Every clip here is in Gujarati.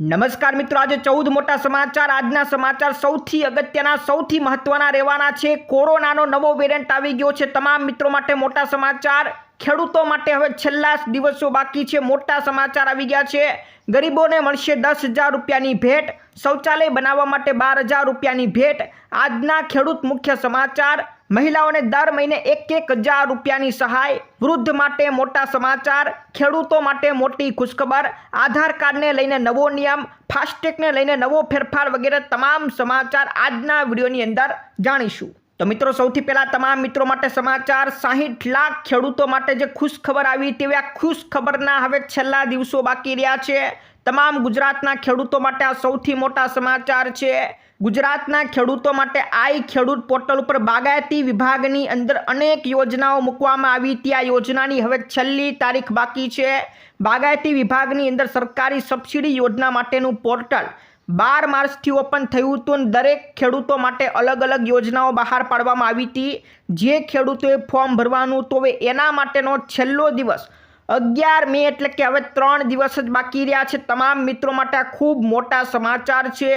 નમસ્કાર મિત્રો, આજે ચૌદ મોટા સમાચાર. આજના સમાચાર સૌથી અગત્યના, સૌથી મહત્વના રહેવાના છે. કોરોનાનો નવો વેરિયન્ટ આવી ગયો છે. તમામ મિત્રો માટે મોટા સમાચાર. ખેડૂતો માટે હવે છેલ્લા દિવસો બાકી છે. મોટા સમાચાર આવી ગયા છે. ગરીબોને મળશે દસ હજાર રૂપિયાની ભેટ. શૌચાલય બનાવવા માટે બાર હજાર રૂપિયાની ભેટ. આજના ખેડૂત મુખ્ય સમાચાર. મહિલાઓને દર મહિને એક એક હજાર રૂપિયાની સહાય, વૃદ્ધ માટે મોટા સમાચાર, ખેડૂતો માટે મોટી ખુશખબર, આધાર કાર્ડને લઈને નવો નિયમ, ફાસ્ટેગને લઈને નવો ફેરફાર વગેરે તમામ સમાચાર આજના વિડીયોની અંદર જાણીશું. તો મિત્રો, સૌથી પહેલાં તમામ મિત્રો માટે સમાચાર, સાહીઠ લાખ ખેડૂતો માટે જે ખુશ ખબર આવી તેવી આ ખુશ ખબરના હવે છેલ્લા દિવસો બાકી રહ્યા છે. તમામ ગુજરાતના ખેડૂતો માટે આ સૌથી મોટા સમાચાર છે. ગુજરાતના ખેડૂતો માટે આઈ ખેડૂત પોર્ટલ ઉપર બાગાયતી વિભાગની અંદર અનેક યોજનાઓ મૂકવામાં આવી હતી. આ યોજનાની હવે છેલ્લી તારીખ બાકી છે. બાગાયતી વિભાગની અંદર સરકારી સબસિડી યોજના માટેનું પોર્ટલ બાર માર્ચથી ઓપન થયું હતું દરેક ખેડૂતો માટે અલગ અલગ યોજનાઓ બહાર પાડવામાં આવી હતી. જે ખેડૂતોએ ફોર્મ ભરવાનું તો હવે એના માટેનો છેલ્લો દિવસ અગિયાર મે એટલે કે હવે ત્રણ દિવસ જ બાકી રહ્યા છે. તમામ મિત્રો માટે આ ખૂબ મોટા સમાચાર છે.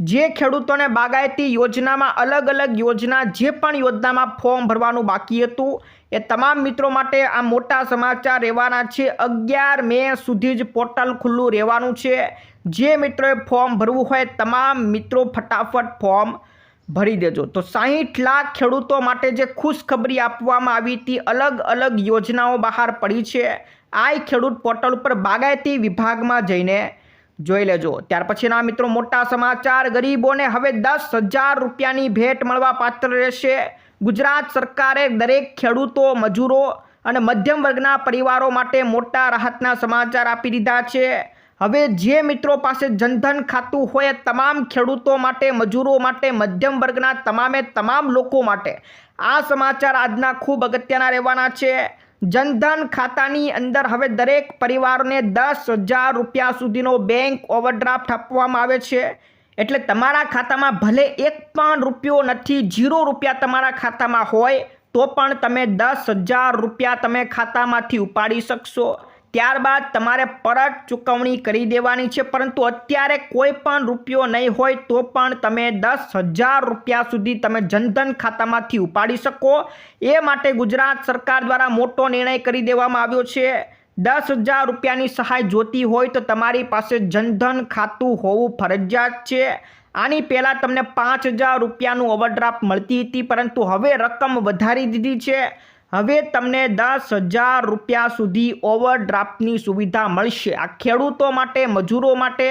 જે ખેડૂતોને બાગાયતી યોજનામાં અલગ અલગ યોજના જે પણ યોજનામાં ફોર્મ ભરવાનું બાકી હતું, એ તમામ મિત્રો માટે આ મોટા સમાચાર રહેવાના છે. અગિયાર મે સુધી જ પોર્ટલ ખુલ્લું રહેવાનું છે. જે મિત્રોએ ફોર્મ ભરવું હોય તમામ મિત્રો ફટાફટ ફોર્મ ભરી દેજો. તો સાહીઠ લાખ ખેડૂતો માટે જે ખુશખબરી આપવામાં આવી હતી, અલગ અલગ યોજનાઓ બહાર પડી છે. આ ખેડૂત પોર્ટલ ઉપર બાગાયતી વિભાગમાં જઈને જોઈ લેજો. ત્યાર પછીના મિત્રો મોટા સમાચાર, ગરીબોને હવે દસ હજાર રૂપિયાની ભેટ મળવા પાત્ર રહેશે. ગુજરાત સરકારે દરેક ખેડૂતો, મજૂરો અને મધ્યમ વર્ગના પરિવારો માટે મોટા રાહતના સમાચાર આપી દીધા છે. હવે જે મિત્રો પાસે જનધન ખાતું હોય, તમામ ખેડૂતો માટે, મજૂરો માટે, મધ્યમ વર્ગના તમામે તમામ લોકો માટે આ સમાચાર આજના ખૂબ અગત્યના રહેવાના છે. જનધન ખાતાની અંદર હવે દરેક પરિવારને દસ હજાર રૂપિયા સુધીનો બેંક ઓવરડ્રાફ્ટ આપવામાં આવે છે. એટલે તમારા ખાતામાં ભલે એક પણ રૂપિયો નથી જીરો રૂપિયા તમારા ખાતામાં હોય, તો પણ તમે દસ હજાર રૂપિયા તમે ખાતામાંથી ઉપાડી શકશો. ત્યારબાદ તમારે પરત ચૂકવણી કરી દેવાની છે, પરંતુ અત્યારે કોઈ પણ રૂપિયો નહીં હોય તો પણ તમે દસ હજાર રૂપિયા સુધી તમે જનધન ખાતામાંથી ઉપાડી શકો. એ માટે ગુજરાત સરકાર દ્વારા મોટો નિર્ણય કરી દેવામાં આવ્યો છે. દસ હજાર રૂપિયાની સહાય જોતી હોય તો તમારી પાસે જનધન ખાતું હોવું ફરજિયાત છે. આની પહેલાં તમને પાંચ હજાર રૂપિયાનું ઓવરડ્રાફ્ટ મળતી હતી, પરંતુ હવે રકમ વધારી દીધી છે. હવે તમને દસ હજાર રૂપિયા સુધી ઓવરડ્રાફ્ટની સુવિધા મળશે. આ ખેડૂતો માટે, મજૂરો માટે,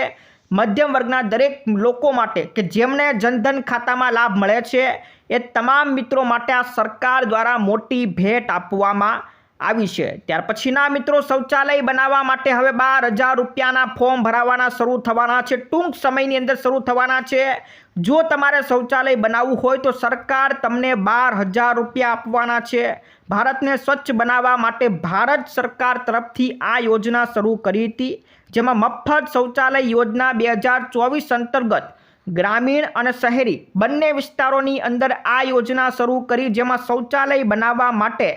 મધ્યમ વર્ગના દરેક લોકો માટે કે જેમને જનધન ખાતામાં લાભ મળે છે, એ તમામ મિત્રો માટે આ સરકાર દ્વારા મોટી ભેટ આપવામાં આવી છે. ત્યાર પછીના મિત્રો શૌચાલય બનાવવા માટે હવે બાર હજાર રૂપિયાના ફોર્મ ભરાવાના શરૂ થવાના છે. ટૂંક સમયની અંદર શરૂ થવાના છે. જો તમારે શૌચાલય બનાવવું હોય તો સરકાર તમને બાર હજાર રૂપિયા આપવાના છે. ભારતને સ્વચ્છ બનાવવા માટે ભારત સરકાર તરફથી આ યોજના શરૂ કરી હતી. જેમાં મફત શૌચાલય યોજના બે હજાર ચોવીસ અંતર્ગત ગ્રામીણ અને શહેરી બંને વિસ્તારોની અંદર આ યોજના શરૂ કરી. જેમાં શૌચાલય બનાવવા માટે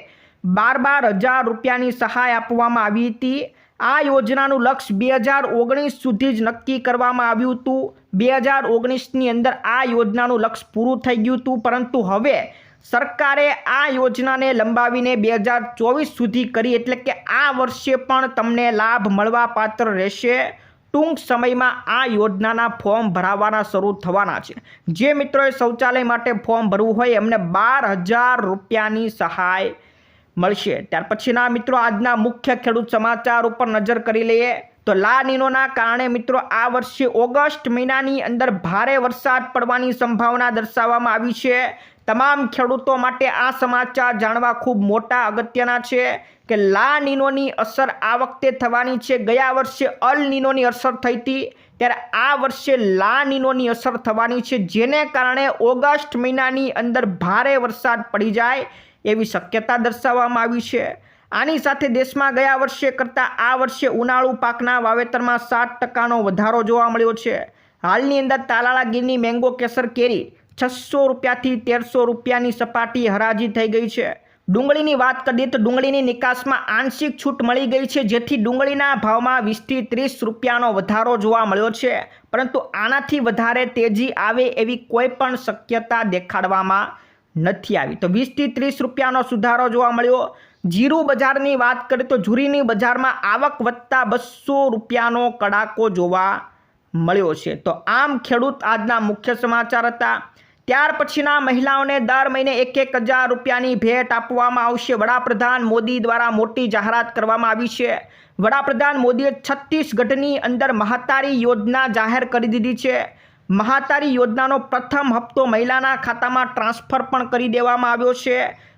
બાર બાર હજાર રૂપિયાની સહાય આપવામાં આવી હતી. આ યોજનાનું લક્ષ્ય બે હજાર ઓગણીસ સુધી જ નક્કી કરવામાં આવ્યું હતું. બે હજાર ઓગણીસની અંદર આ યોજનાનું લક્ષ્ય પૂરું થઈ ગયું હતું, પરંતુ હવે સરકારે આ યોજનાને લંબાવીને બે હજાર ચોવીસ સુધી કરી, એટલે કે આ વર્ષે પણ તમને લાભ મળવા પાત્ર રહેશે. ટૂંક સમયમાં આ યોજનાના ફોર્મ ભરાવાના શરૂ થવાના છે. જે મિત્રોએ શૌચાલય માટે ફોર્મ ભરવું હોય, એમને બાર હજાર રૂપિયાની સહાય મળશે. ત્યાર પછીના મિત્રો, આજના મુખ્ય ખેડૂત સમાચાર ઉપર નજર કરી લઈએ તો લા નીનોના કારણે મિત્રો, આ વર્ષે ઓગસ્ટ મહિનાની અંદર ભારે વરસાદ પડવાની સંભાવના દર્શાવવામાં આવી છે. તમામ ખેડૂતો માટે આ સમાચાર જાણવા ખૂબ મોટા અગત્યના છે કે લા નીનોની અસર આ વખતે થવાની છે. ગયા વર્ષે અલ નીનોની અસર થઈ હતી, ત્યારે આ વર્ષે લા નીનોની અસર થવાની છે, જેને કારણે ઓગસ્ટ મહિનાની અંદર ભારે વરસાદ પડી જાય. એવી શક્યતા દર્શાવવામાં આવી છે. આની સાથે દેશમાં ગયા વર્ષે કરતાં આ વર્ષે ઉનાળુ પાકના વાવેતરમાં સાત ટકાનો વધારો જોવા મળ્યો છે. હાલની અંદર તાલાળા ગીરની મેંગો કેસર કેરી છસો રૂપિયાથી તેરસો રૂપિયાની સપાટી હરાજી થઈ ગઈ છે. ડુંગળીની વાત કરીએ તો ડુંગળીની નિકાસમાં આંશિક છૂટ મળી ગઈ છે, જેથી ડુંગળીના ભાવમાં વીસથી ત્રીસ રૂપિયાનો વધારો જોવા મળ્યો છે. પરંતુ આનાથી વધારે તેજી આવે એવી કોઈ પણ શક્યતા દેખાડવામાં નથી આવી. તો વીસથી ત્રીસ રૂપિયાનો સુધારો જોવા મળ્યો. જીરું બજારની વાત કરીએ તો જુરીની બજારમાં આવક વધતા બસો રૂપિયાનો કડાકો જોવા મળ્યો છે. તો આમ ખેડૂત આજના મુખ્ય સમાચાર હતા. ત્યાર પછીના મહિલાઓને દર મહિને એક એક હજાર રૂપિયાની ભેટ આપવામાં આવશે. વડાપ્રધાન મોદી દ્વારા મોટી જાહેરાત કરવામાં આવી છે. વડાપ્રધાન મોદીએ છત્તીસગઢની અંદર મહાતારી યોજના જાહેર કરી દીધી છે. મહાતારી યોજનાનો પ્રથમ હપ્તો મહિલાના ખાતામાં ટ્રાન્સફર પણ કરી દેવામાં આવ્યો છે.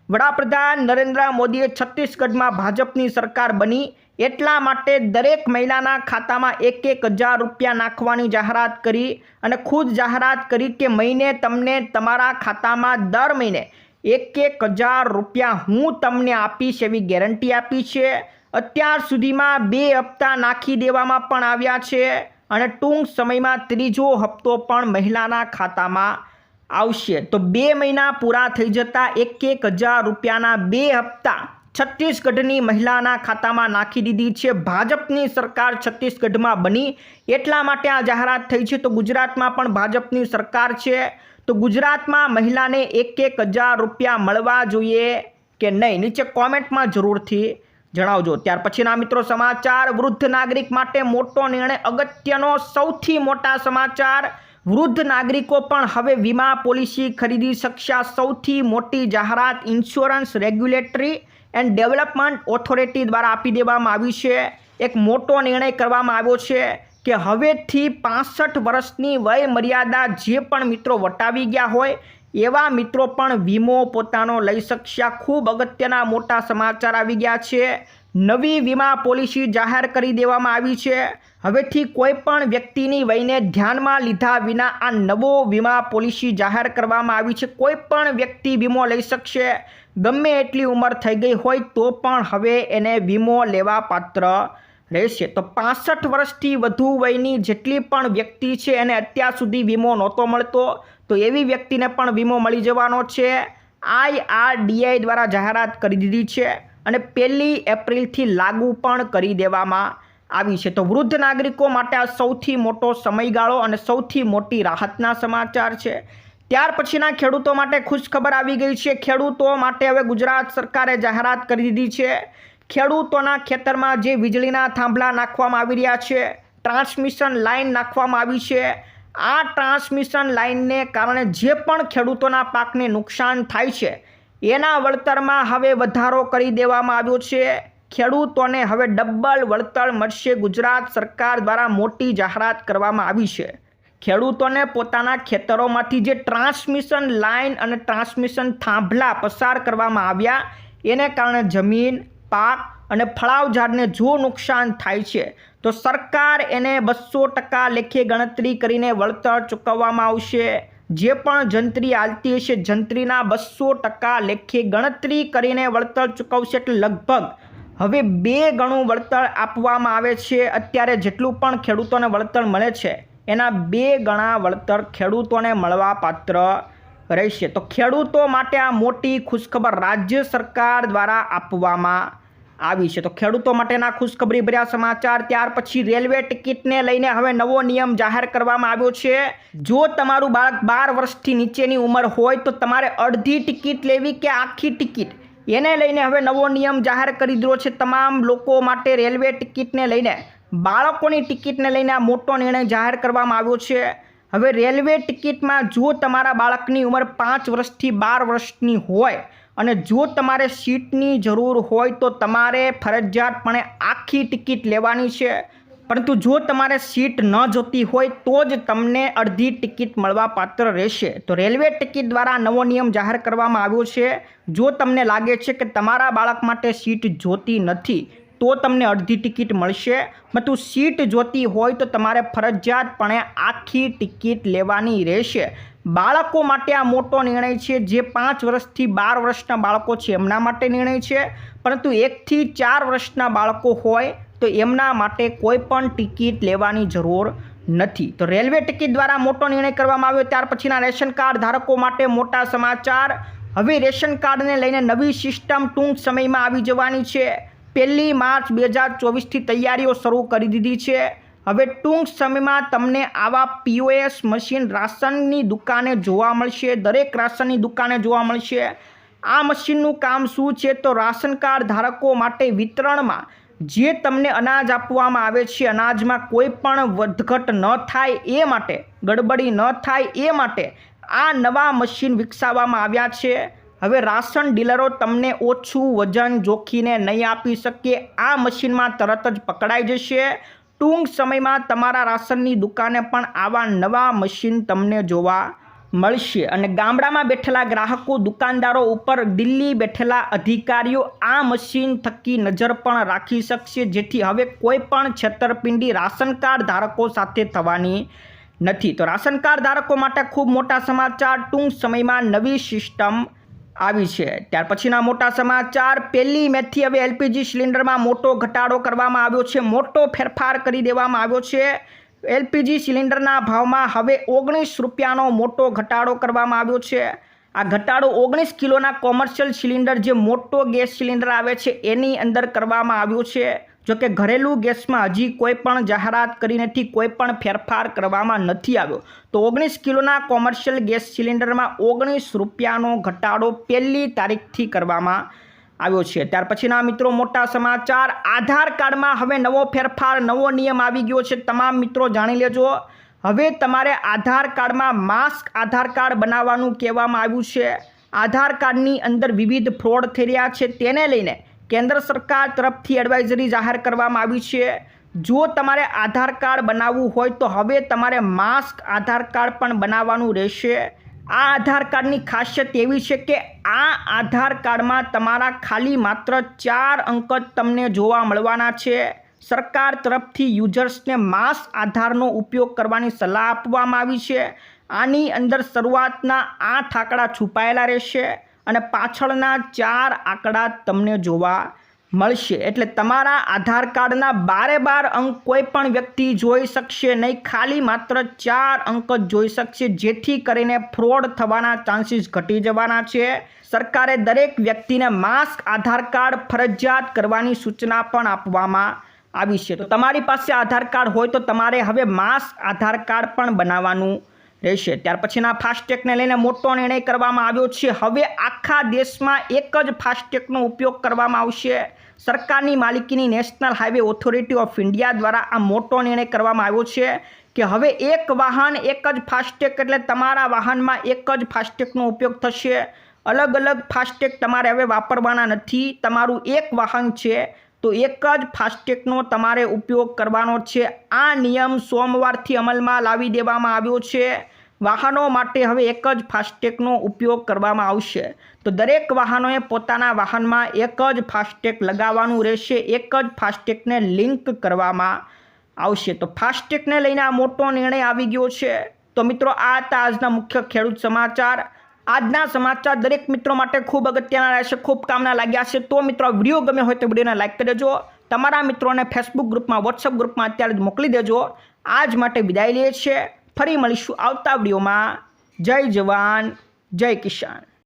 વડાપ્રધાન નરેન્દ્ર મોદીએ છત્તીસગઢમાં ભાજપની સરકાર બની એટલા માટે દરેક મહિલાના ખાતામાં એક એક હજાર રૂપિયા નાખવાની જાહેરાત કરી અને ખુદ જાહેરાત કરી કે મહિને તમને તમારા ખાતામાં દર મહિને એક એક હજાર રૂપિયા હું તમને આપીશ એવી ગેરંટી આપી છે. અત્યાર સુધીમાં બે હપ્તા નાખી દેવામાં પણ આવ્યા છે. અને ટૂંક સમયમાં ત્રીજો હપ્તો પણ મહિલાના ખાતામાં આવશે. તો બે મહિના પૂરા થઈ જતાં એક એક હજાર રૂપિયાના બે હપ્તા છત્તીસગઢની મહિલાના ખાતામાં નાખી દીધી છે. ભાજપની સરકાર છત્તીસગઢમાં બની એટલા માટે આ જાહેરાત થઈ છે. તો ગુજરાતમાં પણ ભાજપની સરકાર છે. તો ગુજરાતમાં મહિલાને એક એક હજાર રૂપિયા મળવા જોઈએ કે નહીં? નીચે કોમેન્ટમાં જરૂરથી જણાવજો. ત્યાર પછીના મિત્રો સમાચાર, વૃદ્ધ નાગરિક માટે મોટો નિર્ણય અગત્યનો, સૌથી મોટા સમાચાર, વૃદ્ધ નાગરિકો પણ હવે વીમા પોલિસી ખરીદી શકશે. સૌથી મોટી જાહેરાત insurance regulatory and development authority દ્વારા આપી દેવામાં આવી છે. એક મોટો નિર્ણય કરવામાં આવ્યો છે કે હવેથી પાસઠ વર્ષની વય મર્યાદા જે પણ મિત્રો વટાવી ગયા હોય એવા મિત્રો પણ વીમો પોતાનો લઈ શકશે ખૂબ અગત્યના મોટા સમાચાર આવી ગયા છે. નવી વીમા પોલિસી જાહેર કરી દેવામાં આવી છે. હવેથી કોઈ પણ વ્યક્તિની વયને ધ્યાનમાં લીધા વિના આ નવો વીમા પોલિસી જાહેર કરવામાં આવી છે. કોઈ પણ વ્યક્તિ વીમો લઈ શકશે. ગમે એટલી ઉંમર થઈ ગઈ હોય તો પણ હવે એને વીમો લેવા પાત્ર રહેશે. તો પાસઠ વર્ષથી વધુ વયની જેટલી પણ વ્યક્તિ છે એને અત્યાર સુધી વીમો નહોતો મળતો. તો એવી વ્યક્તિને પણ વીમો મળી જવાનો છે. આઈઆરડીઆઈ દ્વારા જાહેરાત કરી દીધી છે અને પહેલી એપ્રિલથી લાગુ પણ કરી દેવામાં આવી છે. તો વૃદ્ધ નાગરિકો માટે આ સૌથી મોટો સમયગાળો અને સૌથી મોટી રાહતના સમાચાર છે. ત્યાર પછીના ખેડૂતો માટે ખુશખબર આવી ગઈ છે. ખેડૂતો માટે હવે ગુજરાત સરકારે જાહેરાત કરી દીધી છે. ખેડૂતોના ખેતરમાં જે વીજળીના થાંભલા નાખવામાં આવી રહ્યા છે, ટ્રાન્સમિશન લાઇન નાખવામાં આવી છે આ ટ્રાન્સમિશન લાઇનને કારણે જે પણ ખેડૂતોના પાકને નુકસાન થાય છે, એના વળતરમાં હવે વધારો કરી દેવામાં આવ્યો છે. ખેડૂતોને હવે ડબલ વળતર મળશે ગુજરાત સરકાર દ્વારા મોટી જાહેરાત કરવામાં આવી છે. ખેડૂતોને પોતાના ખેતરોમાંથી જે ટ્રાન્સમિશન લાઇન અને ટ્રાન્સમિશન થાંભલા પસાર કરવામાં આવ્યા, એને કારણે જમીન, પાક અને ફળાવ ઝાડને જો નુકસાન થાય છે, તો સરકાર એને બસો ટકા લેખે ગણતરી કરીને વળતર ચૂકવવામાં આવશે. જે પણ જંત્રી આલતી હશે, જંત્રીના બસો ટકા લેખે ગણતરી કરીને વળતર ચૂકવશે એટલે લગભગ હવે બે ગણું વળતર આપવામાં આવે છે. અત્યારે જેટલું પણ ખેડૂતોને વળતર મળે છે, એના બે ગણા વળતર ખેડૂતોને મળવા પાત્ર રહેશે. તો ખેડૂતો માટે આ મોટી ખુશખબર રાજ્ય સરકાર દ્વારા આપવામાં આવી છે. તો ખેડૂતો માટેના ખુશખબરી ભર્યા સમાચાર, ત્યાર પછી રેલવે ટિકિટને લઈને હવે નવો નિયમ જાહેર કરવામાં આવ્યો છે. જો તમારું બાળક બાર વર્ષથી નીચેની ઉંમર હોય તો તમારે અડધી ટિકિટ લેવી કે આખી ટિકિટ? એને લઈને હવે નવો નિયમ જાહેર કરી દીધો છે. તમામ લોકો માટે રેલવે ટિકિટને લઈને, બાળકોની ટિકિટને લઈને આ મોટો નિર્ણય જાહેર કરવામાં આવ્યો છે. હવે રેલવે ટિકિટમાં જો તમારા બાળકની ઉંમર પાંચ વર્ષથી બાર વર્ષની હોય અને જો તમારે સીટની જરૂર હોય તો તમારે ફરજિયાતપણે આખી ટિકિટ લેવાની છે. પરંતુ જો તમારે સીટ ન જોતી હોય તો જ તમને અડધી ટિકિટ મળવા પાત્ર રહેશે. તો રેલવે ટિકિટ દ્વારા નવો નિયમ જાહેર કરવામાં આવ્યો છે. જો તમને લાગે છે કે તમારા બાળક માટે સીટ જોતી નથી, તો તમને અડધી ટિકિટ મળશે. પરંતુ સીટ જોતી હોય તો તમારે ફરજિયાતપણે આખી ટિકિટ લેવાની રહેશે. બાળકો માટે આ મોટો નિર્ણય છે, જે પાંચ વર્ષથી બાર વર્ષના બાળકો છે, એમના માટે નિર્ણય છે. પરંતુ એકથી ચાર વર્ષના બાળકો હોય, તો એમના માટે કોઈ પણ ટિકિટ લેવાની જરૂર નથી. તો રેલવે ટિકિટ દ્વારા મોટો નિર્ણય કરવામાં આવ્યો, ત્યાર પછીના રેશન કાર્ડ ધારકો માટે મોટા સમાચાર. હવે રેશન કાર્ડને લઈને નવી સિસ્ટમ ટૂંક સમયમાં આવી જવાની છે. પહેલી માર્ચ બે હજાર ચોવીસથી તૈયારીઓ શરૂ કરી દીધી છે. હવે ટૂંક સમયમાં તમને આવા પીઓએસ મશીન રાશનની દુકાને જોવા મળશે, દરેક રાશનની દુકાને જોવા મળશે. આ મશીનનું કામ શું છે? તો રાશન કાર્ડ ધારકો માટે વિતરણમાં જે તમને અનાજ આપવામાં આવે છે, અનાજમાં કોઈ પણ વધઘટ ન થાય એ માટે, ગડબડી ન થાય એ માટે આ નવા મશીન વિકસાવવામાં આવ્યા છે. હવે રાશન ડીલરો તમને ઓછું વજન જોખીને નહીં આપી શકે, આ મશીનમાં તરત જ પકડાઈ જશે. ટૂંક સમયમાં તમારા રાશનની દુકાને પણ આવા નવા મશીન તમને જોવા મળશે. અને ગામડામાં બેઠેલા ગ્રાહકો, દુકાનદારો ઉપર દિલ્હી બેઠેલા અધિકારીઓ આ મશીન થકી નજર પણ રાખી શકશે, જેથી હવે કોઈ પણ છેતરપિંડી રાશન કાર્ડ ધારકો સાથે થવાની નથી. તો રાશન કાર્ડ ધારકો માટે ખૂબ મોટા સમાચાર. ટૂંક સમયમાં નવી સિસ્ટમ આવી છે. ત્યાર પછીના મોટા સમાચાર. પહેલી મેથી હવે એલપીજી સિલિન્ડરમાં મોટો ઘટાડો કરવામાં આવ્યો છે. મોટો ફેરફાર કરી દેવામાં આવ્યો છે. એલપીજી સિલિન્ડરના ભાવમાં હવે ઓગણીસ રૂપિયાનો મોટો ઘટાડો કરવામાં આવ્યો છે. આ ઘટાડો ઓગણીસ કિલોના કોમર્શિયલ સિલિન્ડર જે મોટો ગેસ સિલિન્ડર આવે છે, એની અંદર કરવામાં આવ્યો છે. જોકે ઘરેલું ગેસમાં હજી કોઈ પણ જાહેરાત કરી નથી કોઈ પણ ફેરફાર કરવામાં નથી આવ્યો. તો ઓગણીસ કિલોના કોમર્શિયલ ગેસ સિલિન્ડરમાં ઓગણીસ રૂપિયાનો ઘટાડો પહેલી તારીખથી કરવામાં આવ્યો છે. ત્યાર પછીના મિત્રો મોટા સમાચાર. આધાર કાર્ડમાં હવે નવો ફેરફાર, નવો નિયમ આવી ગયો છે. તમામ મિત્રો જાણી લેજો. હવે તમારે આધાર કાર્ડમાં માસ્ક, આધાર કાર્ડ બનાવવાનું કહેવામાં આવ્યું છે. આધાર કાર્ડની અંદર વિવિધ ફ્રોડ થઈ રહ્યા છે. તેને લઈને કેન્દ્ર સરકાર તરફથી એડવાઇઝરી જાહેર કરવામાં આવી છે. જો તમારે આધાર કાર્ડ બનાવવું હોય તો હવે તમારે માસ્ક આધાર કાર્ડ પણ બનાવવાનું રહેશે. આ આધાર કાર્ડની ખાસિયત એવી છે કે આ આધાર કાર્ડમાં તમારા ખાલી માત્ર ચાર અંક જ તમને જોવા મળવાના છે. સરકાર તરફથી યુઝર્સને માસ આધારનો ઉપયોગ કરવાની સલાહ આપવામાં આવી છે. આની અંદર શરૂઆતના આઠ આંકડા છુપાયેલા રહેશે. અને પાછળના ચાર આંકડા તમને જોવા મળશે. એટલે તમારા આધાર કાર્ડના બારે બાર અંક કોઈ પણ વ્યક્તિ જોઈ શકશે નહીં. ખાલી માત્ર ચાર અંક જ જોઈ શકશે. જેથી કરીને ફ્રોડ થવાના ચાન્સીસ ઘટી જવાના છે. સરકારે દરેક વ્યક્તિને માસ્ક, આધાર કાર્ડ, ફરજિયાત કરવાની સૂચના પણ આપવામાં આવી છે. તો તમારી પાસે આધાર કાર્ડ હોય તો તમારે હવે માસ્ક, આધાર કાર્ડ પણ બનાવવાનું રહેશે ત્યાર પછીના ફાસ્ટેગને લઈને મોટો નિર્ણય કરવામાં આવ્યો છે. હવે આખા દેશમાં એક જ ફાસ્ટેગનો ઉપયોગ કરવામાં આવશે. સરકારની માલિકીની national highway authority of India દ્વારા આ મોટો નિર્ણય કરવામાં આવ્યો છે કે હવે એક વાહન એક જ ફાસ્ટેગ એટલે તમારા વાહનમાં એક જ ફાસ્ટેગનો ઉપયોગ થશે. અલગ અલગ ફાસ્ટેગ તમારે હવે વાપરવાના નથી. તમારું એક વાહન છે. તો એક જ ફાસ્ટેગનો તમારે ઉપયોગ કરવાનો છે. આ નિયમ સોમવારથી અમલમાં લાવી દેવામાં આવ્યો છે. વાહનો માટે હવે એક જ ફાસ્ટેગનો ઉપયોગ કરવામાં આવશે. તો દરેક વાહનોએ પોતાના વાહનમાં એક જ ફાસ્ટેગ લગાવવાનું રહેશે. એક જ ફાસ્ટેગને લિંક કરવામાં આવશે. તો ફાસ્ટેગને લઈને આ મોટો નિર્ણય આવી ગયો છે. તો મિત્રો, આ હતા આજના મુખ્ય ખેડૂત સમાચાર. આજના સમાચાર દરેક મિત્રો માટે ખૂબ અગત્યના રહેશે, ખૂબ કામના લાગ્યા છે. તો મિત્રો વીડિયો ગમે હોય તો વિડીયોને લાઈક કરી દેજો. તમારા મિત્રોને ફેસબુક ગ્રુપમાં વોટ્સઅપ ગ્રુપમાં અત્યારે જ મોકલી દેજો. આજ માટે વિદાય લઈએ છીએ. ફરી મળીશું આવતા વિડીયોમાં. જય જવાન, જય કિસાન.